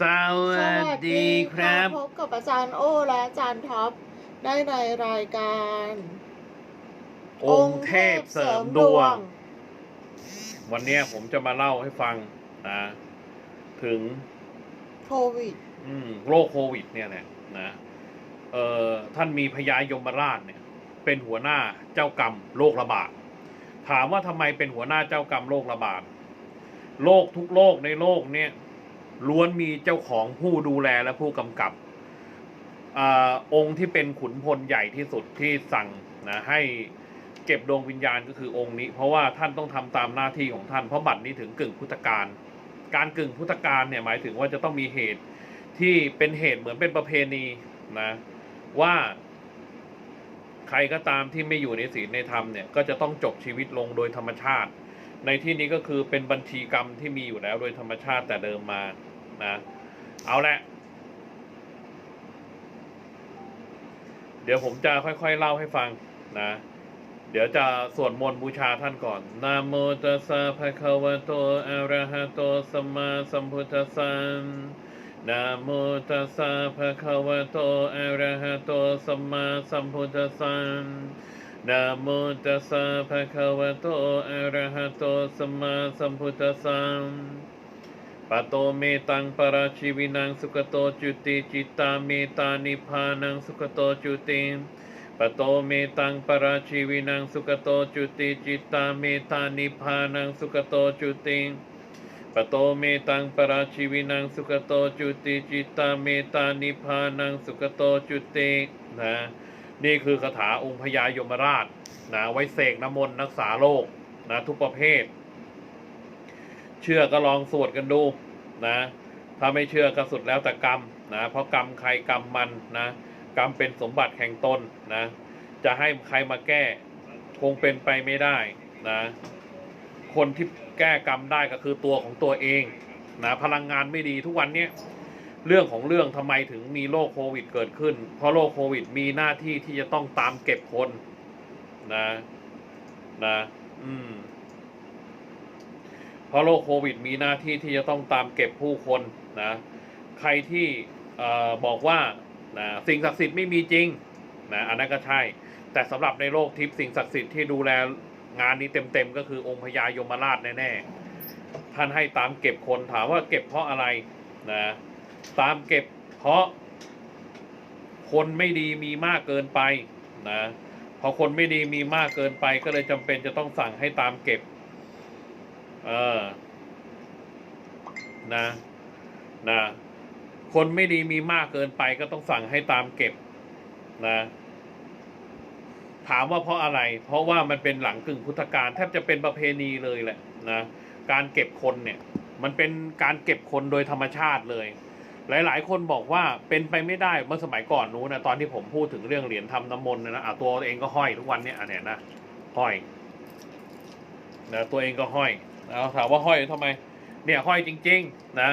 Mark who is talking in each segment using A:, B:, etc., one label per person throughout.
A: สวัสดีครับ
B: พบกับอาจารย์โอและอาจารย์ท็อปได้ในรายการ
A: องค์เทพเสริมดวง วันเนี้ยผมจะมาเล่าให้ฟังนะถึง
B: โควิด
A: อืมโรคโควิด เนี่ยนะนะเอ่อท่านมีพญายมราชเนี่ย เป็นหัวหน้าเจ้ากรรมโรคระบาดถามว่าทำไมเป็นหัวหน้าเจ้ากรรมโรคระบาดโรคทุกโรคในโลกเนี่ย ล้วนมีเจ้าของผู้ดูแลและผู้กำกับอองค์ที่เป็นขุนพลใหญ่ที่สุดที่สั่งนะให้เก็บดวงวิญญาณก็คือองค์นี้ เพราะว่าท่านต้องทำตามหน้าที่ของท่านเพราะบัตรนี้ถึงกึ่งพุทธการ การกึ่งพุทธการเนี่ยหมายถึงว่าจะต้องมีเหตุที่เป็นเหตุเหมือนเป็นประเพณีนะว่าใครก็ตามที่ไม่อยู่ในศีลในธรรมเนี่ยก็จะต้องจบชีวิตลงโดยธรรมชาติ ในที่นี้ก็คือเป็นบัญชีกรรมที่มีอยู่แล้วโดยธรรมชาติแต่เดิมมานะ เอาละเดี๋ยวผมจะค่อยๆเล่าให้ฟังนะ เดี๋ยวจะสวดมนต์บูชาท่านก่อนนะโมตัสสะภะคะวะโตอะระหะโตสัมมาสัมพุทธัสสะนะโมตัสสะภะคะวะโตอะระหะโตสัมมาสัมพุทธัสสะ นะโมตัสสะภะคะวะโต อะระหะโต สัมมาสัมพุทธัสสะปะโตเมตังปะราชีวินังสุขโตจุติจิตตาเมตานิพพานังสุขโตจุติปะโตเมตังปะราชีวินังสุขโตจุติจิตตาเมตานิพพานังสุขโตจุติปะโตเมตังปะราชีวินังสุขโตจุติจิตตาเมตานิพพานังสุขโตจุตินะ นี่คือคาถาองค์พญายมราชนะไว้เสกน้ำมนต์รักษาโรคนะทุกประเภท เชื่อก็ลองสวดกันดูนะ ถ้าไม่เชื่อก็สุดแล้วแต่กรรมนะเพราะกรรมใครกรรมมันนะกรรมเป็นสมบัติแห่งตนนะ จะให้ใครมาแก้คงเป็นไปไม่ได้นะ คนที่แก้กรรมได้ก็คือตัวของตัวเองนะพลังงานไม่ดีทุกวันเนี้ย เรื่องของเรื่องทำไมถึงมีโรคโควิดเกิดขึ้น เพราะโรคโควิดมีหน้าที่ที่จะต้องตามเก็บคนนะนะอืมเพราะโรคโควิดมีหน้าที่ที่จะต้องตามเก็บผู้คนนะใครที่บอกว่านะสิ่งศักดิ์สิทธิ์ไม่มีจริงนะอันนั้นก็ใช่ แต่สำหรับในโลกทิพย์สิ่งศักดิ์สิทธิ์ที่ดูแลงานนี้เต็มๆก็คือองค์พญายมราชแน่ๆท่านให้ตามเก็บคนถามว่าเก็บเพราะอะไรนะ ตามเก็บเพราะคนไม่ดีมีมากเกินไปนะพอคนไม่ดีมีมากเกินไปก็เลยจำเป็นจะต้องสั่งให้ตามเก็บ เออนะนะคนไม่ดีมีมากเกินไปก็ต้องสั่งให้ตามเก็บนะถามว่าเพราะอะไร เพราะว่ามันเป็นหลังกึ่งพุทธกาลแทบจะเป็นประเพณีเลยแหละนะ การเก็บคนเนี่ย มันเป็นการเก็บคนโดยธรรมชาติเลย หลาย ๆ คนบอกว่าเป็นไปไม่ได้เมื่อสมัยก่อนนู้นนะตอนที่ผมพูดถึงเรื่องเหรียญทำน้ำมนต์นะอะตัวเองก็ห้อยทุกวันเนี่ยอันเนี้ยนะห้อยนะตัวเองก็ห้อยแล้วถามว่าห้อยทำไม เนี่ยห้อยจริง ๆ นะ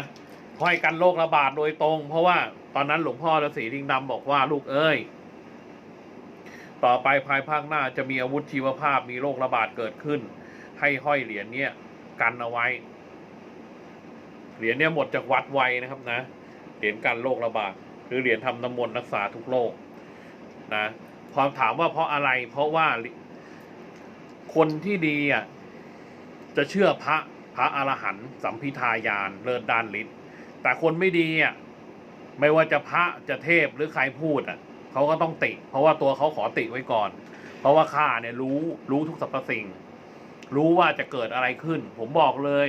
A: ห้อยกันโรคระบาดโดยตรง เพราะว่าตอนนั้นหลวงพ่อฤาษีลิงดำบอกว่าลูกเอ้ยต่อไปภายภาคหน้าจะมีอาวุธชีวภาพมีโรคระบาดเกิดขึ้น ให้ห้อยเหรียญเนี่ยกันเอาไว้ เหรียญเนี่ยหมดจากวัดไวนะครับนะ เหรียญกันโรคระบาดหรือเหรียญทำน้ำมนต์รักษาทุกโรคนะพอถามว่าเพราะอะไรเพราะว่าคนที่ดีอะจะเชื่อพระพระอรหันต์สัมพิทายานเลิศด้านฤทธิ์แต่คนไม่ดีอะไม่ว่าจะพระจะเทพหรือใครพูดอะเขาก็ต้องติ เพราะว่าตัวเขาขอติไว้ก่อน เพราะว่าข้าเนี่ยรู้รู้ทุกสรรพสิ่ง รู้ว่าจะเกิดอะไรขึ้น ผมบอกเลย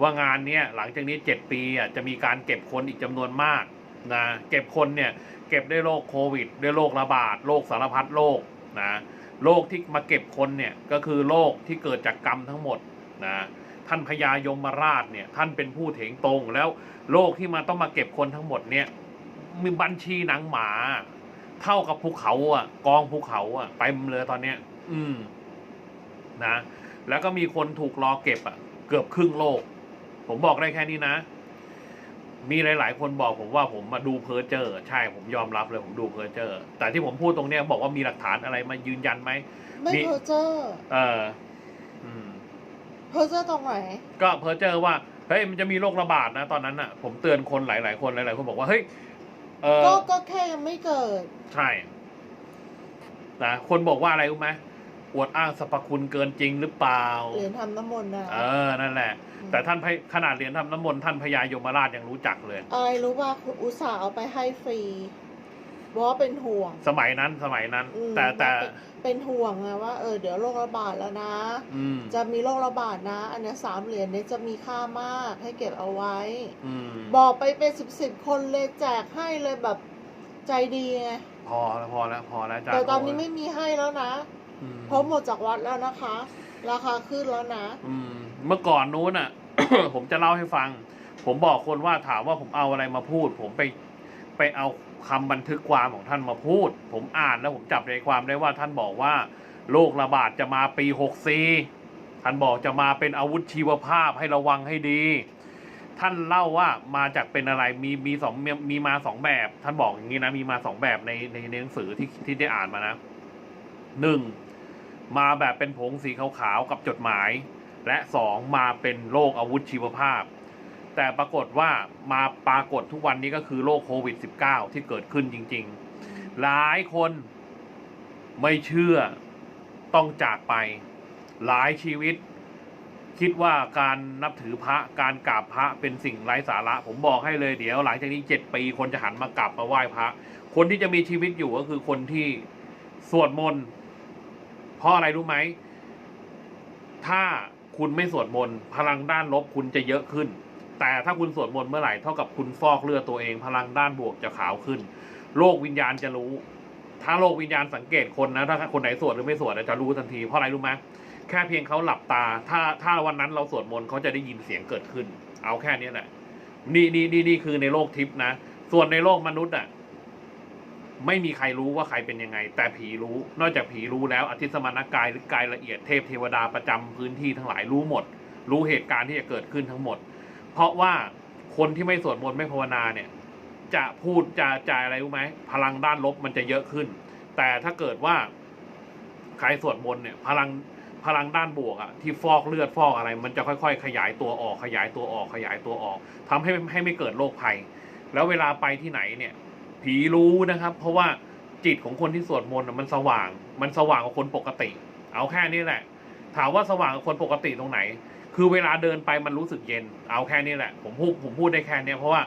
A: ว่างานเนี้ยหลังจากนี้เจ็ดปีอะจะมีการเก็บคนอีกจำนวนมากนะเก็บคนเนี่ยเก็บได้โรคโควิดได้โรคระบาดโรคสารพัดโรคนะโรคที่มาเก็บคนเนี่ยก็คือโรคที่เกิดจากกรรมทั้งหมดนะท่านพญายมราชเนี่ยท่านเป็นผู้เถงตรงแล้วโรคที่มาต้องมาเก็บคนทั้งหมดเนี่ยมีบัญชีหนังหมา เท่ากับภูเขาอะ กองภูเขาอะเต็มเลยตอนเนี้ย อืมนะ แล้วก็มีคนถูกรอเก็บอะ เกือบครึ่งโลก ผมบอกได้แค่นี้นะ มีหลาย ๆ คนบอกผมว่าผมมาดูเพอร์เจอร์ ใช่ผมยอมรับเลยผมดูเพอร์เจอร์ แต่ที่ผมพูดตรงเนี้ยบอกว่ามีหลักฐานอะไรมายืนยันไหม
B: ไม่
A: นี่
B: เพอร์เจอร์
A: เอออืม
B: เพอร์เจอร์ตรงไหน
A: ก็เพอร์เจอร์ว่าเฮ้ยมันจะมีโรคระบาดนะ ตอนนั้นอะ ผมเตือนคนหลาย ๆ คนหลาย ๆ คนบอกว่าเฮ้ยเออ
B: ก็ก็แค่ยังไม่เกิด
A: ใช่นะคนบอกว่าอะไรรู้ไหมอวดอ้างสรรพคุณเกินจริงหรือเปล่า
B: เหรียญทำน้ำมนต์นะ
A: เออ นั่นแหละ แต่ท่านพระขนาดเหรียญทำน้ำมนต์ท่านพญายมราชยังรู้จักเลย
B: อะไรรู้ป่ะคุณอุตส่าห์เอาไปให้ฟรีบอกว่าเป็นห่วง
A: สมัยนั้นสมัยนั้น
B: อืม
A: แต่แต่
B: เป็นเป็นห่วงไงว่าเออเดี๋ยวโรคระบาดแล้วนะ
A: อืม
B: จะมีโรคระบาดนะ อันเนี้ยสามเหรียญเนี้ยจะมีค่ามากให้เก็บเอาไว้
A: อืม
B: บอกไปเป็นสิบสิบคนเลยแจกให้เลยแบบใจดีไง
A: พอแล้วพอแล้วพอแล้วอาจารย์
B: แต่ตอนนี้
A: พแล้ว
B: ไม่มีให้แล้วนะ
A: อืม
B: เพราะหมดจากวัดแล้วนะคะ ราคาขึ้นแล้วนะ
A: อืม เมื่อก่อนนู้นอะ ผมจะเล่าให้ฟัง ผมบอกคนว่าถามว่าผมเอาอะไรมาพูด ผมไปไปเอาคำบันทึกความของท่านมาพูด ผมอ่านแล้วผมจับใจความได้ว่าท่านบอกว่าโรคระบาดจะมาปีหกสี่ท่านบอกจะมาเป็นอาวุธชีวภาพให้ระวังให้ดี ท่านเล่าว่ามาจากเป็นอะไรมีมีสองมีมีมาสองแบบ ท่านบอกอย่างนี้นะ มีมาสองแบบในในในหนังสือที่ที่ได้อ่านมานะหนึ่งมาแบบเป็นผงสีขาวๆกับจดหมาย และสองมาเป็นโรคอาวุธชีวภาพ แต่ปรากฏว่ามาปรากฏทุกวันนี้ก็คือโรคโควิด -19 ที่เกิดขึ้นจริง ๆ หลายคนไม่เชื่อต้องจากไป หลายชีวิต คิดว่าการนับถือพระการกราบพระเป็นสิ่งไร้สาระ ผมบอกให้เลยเดี๋ยว หลังจากนี้เจ็ดปีคนจะหันมากราบมาไหว้พระ คนที่จะมีชีวิตอยู่ก็คือคนที่สวดมนต์เพราะอะไรรู้ไหม ถ้า คุณไม่สวดมนต์พลังด้านลบคุณจะเยอะขึ้น แต่ถ้าคุณสวดมนต์เมื่อไหร่เท่ากับคุณฟอกเลือดตัวเอง พลังด้านบวกจะขาวขึ้น โลกวิญญาณจะรู้ ถ้าโลกวิญญาณสังเกตคนนะ ถ้าคนไหนสวดหรือไม่สวดจะรู้ทันที เพราะอะไรรู้ไหมแค่เพียงเขาหลับตา ถ้าถ้าวันนั้นเราสวดมนต์เขาจะได้ยินเสียงเกิดขึ้น เอาแค่นี้แหละนี่นี่นี่นี่คือในโลกทิพย์นะ ส่วนในโลกมนุษย์อะ ไม่มีใครรู้ว่าใครเป็นยังไง แต่ผีรู้ นอกจากผีรู้แล้วอธิสมานกายหรือกายละเอียดเทพเทวดาประจำพื้นที่ทั้งหลายรู้หมด รู้เหตุการณ์ที่จะเกิดขึ้นทั้งหมด เพราะว่าคนที่ไม่สวดมนต์ไม่ภาวนาเนี่ย จะพูดจะจ่ายอะไรรู้ไหมพลังด้านลบมันจะเยอะขึ้น แต่ถ้าเกิดว่าใครสวดมนต์เนี่ย พลังพลังด้านบวกอะที่ฟอกเลือดฟอกอะไร มันจะค่อยๆ ขยายตัวออกขยายตัวออกขยายตัวออกทำให้ให้ไม่เกิดโรคภัย แล้วเวลาไปที่ไหนเนี่ย ผีรู้นะครับ เพราะว่าจิตของคนที่สวดมนต์มันสว่าง มันสว่างกว่าคนปกติ เอาแค่นี้แหละ ถามว่าสว่างกว่าคนปกติตรงไหน คือเวลาเดินไปมันรู้สึกเย็น เอาแค่นี้แหละ ผมพูดผมพูดได้แค่นี้เพราะว่า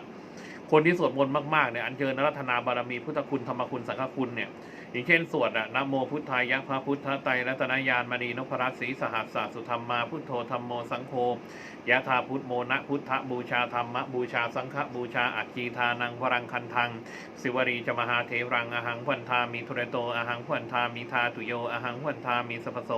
A: คนที่สวดมนต์มากๆเนี่ยอัญเชิญนรัตนาบารมีพุทธคุณธรรมคุณสังฆคุณเนี่ยอย่างเช่นสวดอะนะโมพุทธายะพระพุทธไตรรัตนญาณมณีนพรัตน์ศรีสหัสสะสุธรรมาพุทโธธรรมโมสังโฆยะธาพุทโมนะพุทธบูชาธรรมบูชาสังฆบูชาอัจจีทานังวรังคันทังสิวรีจมหาเทรังอหังพันธามีทุเรโตอหังพันธามีทาตุโยอหังพันธามีสัพโส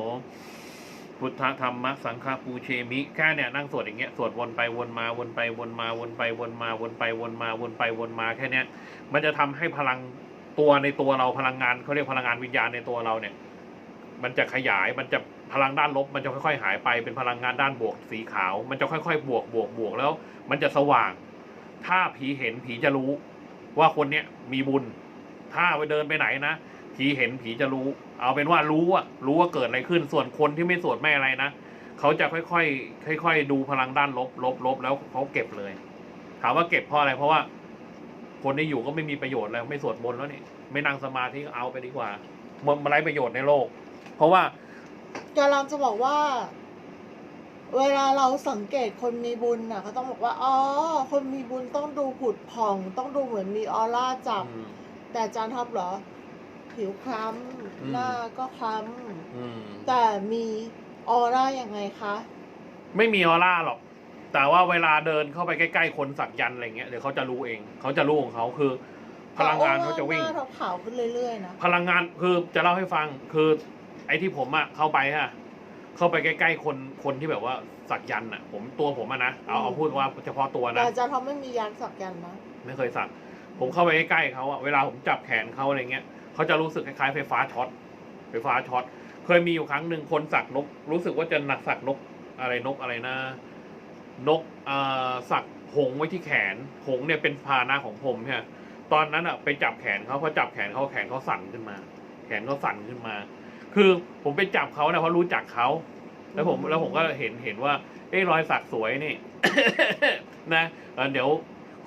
A: พุทธธรรมสังฆปูเชมิแค่เนี่ยนั่งสวดอย่างเงี้ยสวดวนไปวนมาวนไปวนมาวนไปวนมาวนไปวนมาวนไปวนมาแค่เนี้ยมันจะทำให้พลังตัวในตัวเราพลังงานเขาเรียกพลังงานวิญญาณในตัวเราเนี่ย มันจะขยายมันจะพลังด้านลบ มันจะค่อยๆ หายไปเป็นพลังงานด้านบวกสีขาว มันจะค่อยๆ บวกบวกบวกแล้ว มันจะสว่าง ถ้าผีเห็นผีจะรู้ว่าคนเนี้ยมีบุญ ถ้าไปเดินไปไหนนะผีเห็นผีจะรู้ เอาเป็นว่ารู้อะรู้ว่าเกิดอะไรขึ้น ส่วนคนที่ไม่สวดไม่อะไรนะเขาจะค่อยๆค่อย ๆ ดูพลังด้านลบลบลบแล้วเขาเก็บเลย ถามว่าเก็บเพราะอะไรเพราะว่า คนที่อยู่ก็ไม่มีประโยชน์แล้วไม่สวดมนต์แล้วนี่ไม่นั่งสมาธิก็เอาไปดีกว่ามันมันไร้ประโยชน์ในโลก เพราะว่า
B: กำลังจะบอกว่า เวลาเราสังเกตคนมีบุญน่ะเขาต้องบอกว่าอ๋อคนมีบุญต้องดูผุดผ่อง ต้องดูเหมือนมีออร่าจับ
A: อืม
B: แต่อาจารย์ท็อปเหรอ ผิวคล้
A: อืมำ
B: หน้าก็คล้
A: อืมำ
B: แต่มีออร่ายังไงคะ
A: ไม่มีออร่าหรอก แต่ว่าเวลาเดินเข้าไปใกล้ๆคนสักยันต์อะไรเงี้ยเดี๋ยวเขาจะรู้เอง เขาจะรู้ของเขาคือ พลังงานเขาจะวิ่ง
B: หน้าขาวๆขึ้นเรื่อยๆนะ
A: พลังงานคือจะเล่าให้ฟังคือไอ้ที่ผมอะเข้าไปฮะเข้าไปใกล้ๆคนคนที่แบบว่าสักยันต์อะผมตัวผมอะนะเอาเอาพูดว่าเฉพาะตัว
B: แต่
A: นะ
B: อาจารย์ท็อปไม่มียันสักยันต์นะ
A: ไม่เคยสัก ผมเข้าไปใกล้ๆเขาอะเวลาผมจับแขนเขาอะไรเงี้ย เขาจะรู้สึกคล้ายๆไฟฟ้าช็อตไฟฟ้าช็อตเคยมีอยู่ครั้งหนึ่งคนสักนก รู้สึกว่าจะหนักสักนกอะไรนกอะไรนะ นกสักหงไว้ที่แขน หงเนี่ยเป็นพาหนะของผมใช่ไหมตอนนั้นอะไปจับแขนเขาพอจับแขนเขาแขนเขาสั่นขึ้นมา แขนเขาสั่นขึ้นมา คือผมไปจับเขาเนี่ยเพราะรู้จักเขาแล้วผมแล้วผมก็เห็นเห็นว่าเอ้รอยสักสวยนี่นะเดี๋ยว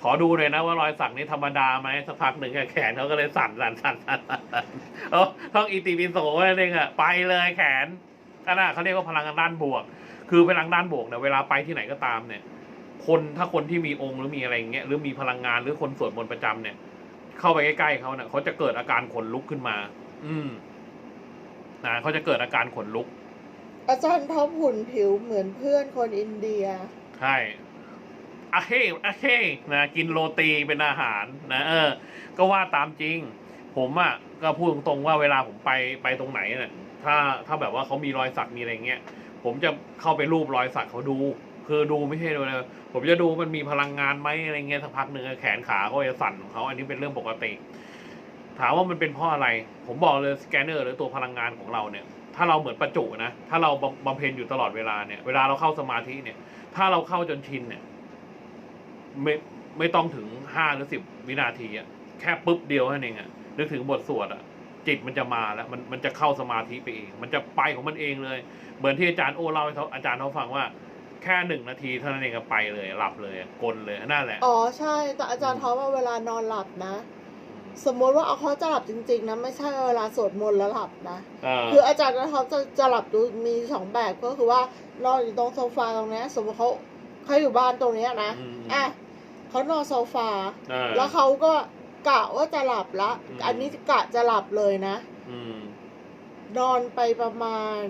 A: ขอดูเลยนะว่ารอยสักนี้ธรรมดาไหมสักพักหนึ่งอะแขนเขาก็เลยสั่นสั่นสั่นสั่นสั่นสั่นเออท่องอีติปิโสนั่นเองอะไปเลยแขนอันน่ะเขาเรียกว่าพลังงานด้านบวก คือพลังด้านบวกเนี่ยเวลาไปที่ไหนก็ตามเนี่ย คนถ้าคนที่มีองค์หรือมีอะไรอย่างเงี้ยหรือมีพลังงานหรือคนสวดมนต์ประจำเนี่ย เข้าไปใกล้ๆเขาเนี่ยเขาจะเกิดอาการขนลุกขึ้นมา อืมนะเขาจะเกิดอาการขนลุก
B: อาจารย์ท็อปหุ่นผิวเหมือนเพื่อนคนอินเดีย
A: ใช่ อาเฮอเฮนะกินโรตีเป็นอาหารนะเออ ก็ว่าตามจริง ผมอะ่ะก็พูดตรงๆว่าเวลาผมไปไปตรงไหนเนี่ยถ้าถ้าแบบว่าเขามีรอยสักมีอะไรเงี้ยผมจะเข้าไปรูปรอยสักเขาดู คือดูไม่ใช่ดูเลยผมจะดูมันมีพลังงานไหมอะไรเงี้ยสักพักหนึ่งแขนขาเขาจะสั่นของเขาอันนี้เป็นเรื่องปกติ ถามว่ามันเป็นเพราะอะไร ผมบอกเลยสแกนเนอร์หรือตัวพลังงานของเราเนี่ย ถ้าเราเหมือนประจุนะ ถ้าเราบำเพ็ญอยู่ตลอดเวลาเนี่ย เวลาเราเข้าสมาธิเนี่ย ถ้าเราเข้าจนชินเนี่ย ไม่ไม่ต้องถึงห้าหรือสิบวินาทีอะแค่ปุ๊บเดียวแค่นั้นเองอะนึกถึงบทสวดอะจิตมันจะมาแล้วมันมันจะเข้าสมาธิไปเอง มันจะไปของมันเองเลย เหมือนที่อาจารย์โอเล่าให้เขาอาจารย์เขาฟังว่าแค่หนึ่งนาทีเท่านั้นเองก็ไปเลย หลับเลยกลนเลยนั่นแหละ
B: อ๋อใช่แต่อาจารย์ท็อปว่าเวลานอนหลับนะ สมมติว่าเอาเขาจะหลับจริง ๆ นะ ไม่ใช่เวลาสวดมนต์แล้วหลับนะ
A: เออ
B: คืออาจารย์ท็อปจะจะหลับดูมีสองแบบก็คือว่านอนอยู่ตรงโซฟาตรงเนี้ยสมมติเขา เขาอยู่บ้านตรงเนี้ยนะ
A: อืม
B: อะเขานอนโซฟา
A: เออ
B: แล้วเขาก็กะว่าจะหลับละ
A: อืม
B: อันนี้กะจะหลับเลยนะ
A: อืม
B: นอนไปประมาณ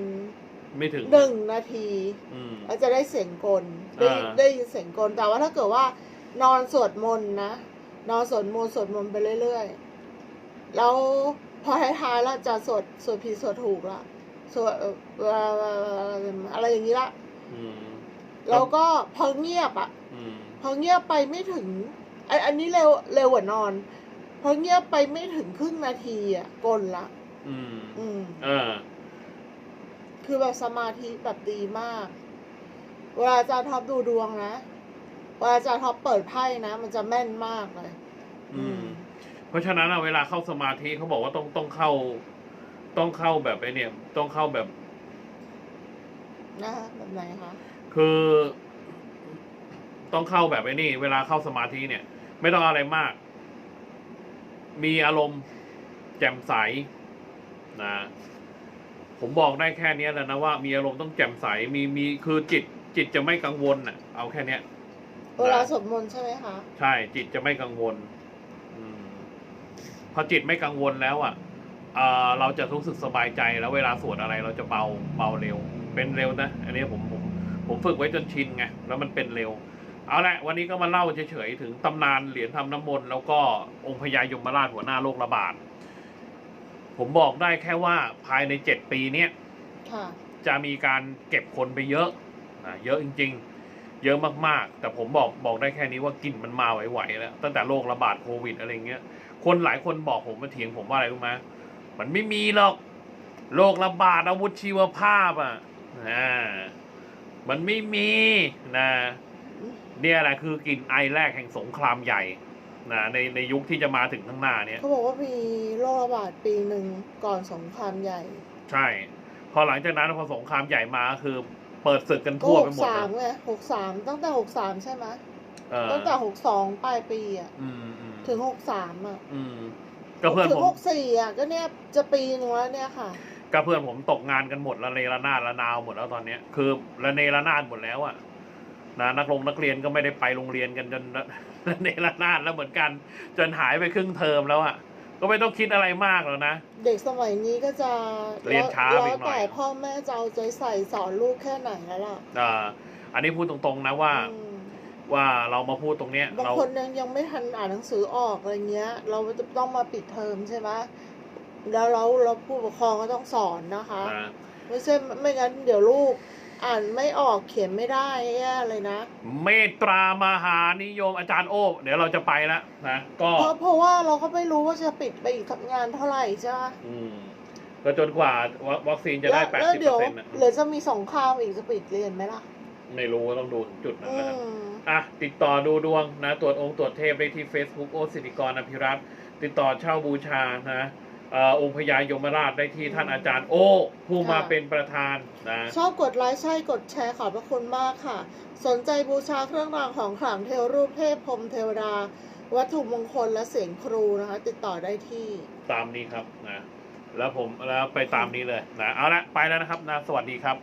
A: ไม่ถึง
B: หนึ่งนาที
A: อืม
B: แล้วจะได้เสียงกลได้
A: อ่า
B: ได้ยินเสียงกลแต่ว่าถ้าเกิดว่านอนสวดมนต์นะนอนสวดมนต์สวดมนต์ไปเรื่อยๆแล้วพอท้ายๆแล้วจะสวดสวดผิดสวดถูกละสวดเอ่ออะไรอย่างนี้ละ
A: อืม
B: แล้วก็พอเงียบอะ
A: อืม
B: พอเงียบไปไม่ถึงอันอันนี้เร็วเร็วกว่านอน พอเงียบไปไม่ถึงครึ่งนาทีอะกลละ
A: อืม
B: อืม
A: เออ
B: คือแบบสมาธิแบบดีมาก เวลาอาจารย์ท็อปดูดวงนะเวลาอาจารย์ท็อปเปิดไพ่นะมันจะแม่นมากเลย
A: อืม เพราะฉะนั้นอะเวลาเข้าสมาธิเขาบอกว่าต้องต้องเข้า ต้องเข้าแบบไอ้เนี่ย ต้องเข้าแบบ
B: นะคะแบบไหนคะ
A: คือต้องเข้าแบบไอ้นี่ เวลาเข้าสมาธิเนี่ย ไม่ต้องอะไรมาก มีอารมณ์แจ่มใสนะผมบอกได้แค่เนี้ยแหล้วนะว่ามีอารมณ์ต้องแจ่มใสมีมีคือจิต จิตจะไม่กังวลน่ะ เอาแค่เนี้ย
B: เวลาสวดมนต์ใช่ไหมคะ
A: ใช่ จิตจะไม่กังวลอืมพอจิตไม่กังวลแล้วอะเอ่อเราจะรู้สึกสบายใจแล้วเวลาสวดอะไรเราจะเบาเบาเร็ว เป็นเร็วนะ อันนี้ผมผม ผมฝึกไว้จนชินไงแล้วมันเป็นเร็ว เอาละวันนี้ก็มาเล่าเฉยๆถึงตำนานเหรียญทำน้ำมนต์แล้วก็องค์พญายมราชหัวหน้าโรคระบาดผมบอกได้แค่ว่าภายในเจ็ดปีเนี้ย
B: ค่ะ
A: จะมีการเก็บคนไปเยอะนะเยอะจริง ๆ เยอะมากๆ แต่ผมบอกบอกได้แค่นี้ว่ากลิ่นมันมาไหวๆแล้วตั้งแต่โรคระบาดโควิดอะไรเงี้ย คนหลายคนบอกผมมาเถียงผมว่าอะไรรู้ไหมมันไม่มีหรอกโรคระบาดอาวุธชีวภาพอะอ่า มันไม่มีนะเนี่ยแหละคือกลิ่นไอแรกแห่งสงครามใหญ่นะในในยุคที่จะมาถึงข้างหน้าเนี่ย
B: เขาบอกว่ามีโรคระบาดปีหนึ่งก่อนสงครามใหญ่
A: ใช่ พอหลังจากนั้นพอสงครามใหญ่มาคือเปิดศึกกัน
B: ก็
A: ทั่ว
B: ห
A: ไป
B: ก
A: หมด
B: สาม
A: เลย
B: ไงหกสามตั้งแต่หกสามใช่ไหม
A: เออ
B: ตั้งแต่หกสองปลายปีอะ
A: อืมอืม
B: ถึงหกสามอะ
A: อืมก็เพื่อน
B: ถึ
A: ผ
B: ง
A: ม
B: หกสี่อะก็เนี่ยจะปีหนึงแล้วเนี่ยค่ะ
A: ก็เพื่อนผมตกงานกันหมดละเนระนาดละนาวหมดแล้วตอนเนี้ยคือละเนระนาดหมดแล้วอะนะนักลงนักเรียนก็ไม่ได้ไปโรงเรียนกันจนละเนระนาดแล้วเหมือนกัน จนหายไปครึ่งเทอมแล้วอะก็ไม่ต้องคิดอะไรมากแล้วนะ
B: เด็กสมัยนี้ก็จะ
A: เรียนช้า
B: แล้ว
A: ไปหน่อย
B: แต่พ่อแม่จะเอาใจใส่สอนลูกแค่ไหนแล้วล่ะ
A: อ่าอันนี้พูดตรงๆนะว่า
B: อืม
A: ว่าเรามาพูดตรงเนี้ย
B: บาง
A: เรา
B: คนยังยังไม่ทันอ่านหนังสือออกอะไรเงี้ย เราจะต้องมาปิดเทอมใช่ไหม แล้วเราเราผู้ปกครองก็ต้องสอนนะคะ
A: นะ
B: ไม่ใช่ไม่งั้นเดี๋ยวลูกอ่านไม่ออกเขียนไม่ได้แย่เลยนะ
A: เมตตามหานิยมอาจารย์โอ้เดี๋ยวเราจะไปแล้วนะก็
B: เพราะเพราะว่าเราก็ไม่รู้ว่าจะปิดไปอีกงานเท่าไหร่ใช่ไหม
A: อืมก็จนกว่าวัควัคซีนจะได้
B: แล้ว
A: แปด
B: แล้ว
A: สิบเปอ
B: เดี๋ยว
A: ร์เซ็นต์ะ
B: หรือจะมีสงครามอีกจะปิดเรียนไหมล่ะ
A: ไม่รู้ต้องดูถึงจุดนั้น
B: อื
A: นะครับ
B: ม
A: อะติดต่อดูดวงนะ ตรวจองค์ตรวจเทพได้ที่ Facebook โอสิริกรอภิรัตน์ติดต่อเช่าบูชานะเอ่อองค์พญายมราชได้ที่ท่านอาจารย์โอผู้มาเป็นประธานนะ
B: ชอบกดไลค์ใช่กดแชร์ขอบพระคุณมากค่ะ สนใจบูชาเครื่องรางของขลังเทวรูปเทพพรหมเทวดา วัตถุมงคลและเสียงครูนะคะ ติดต่อได้ที่
A: ตามนี้ครับนะแล้วผมแล้วไปตามนี้เลยนะเอาละไปแล้วนะครับนะสวัสดีครับ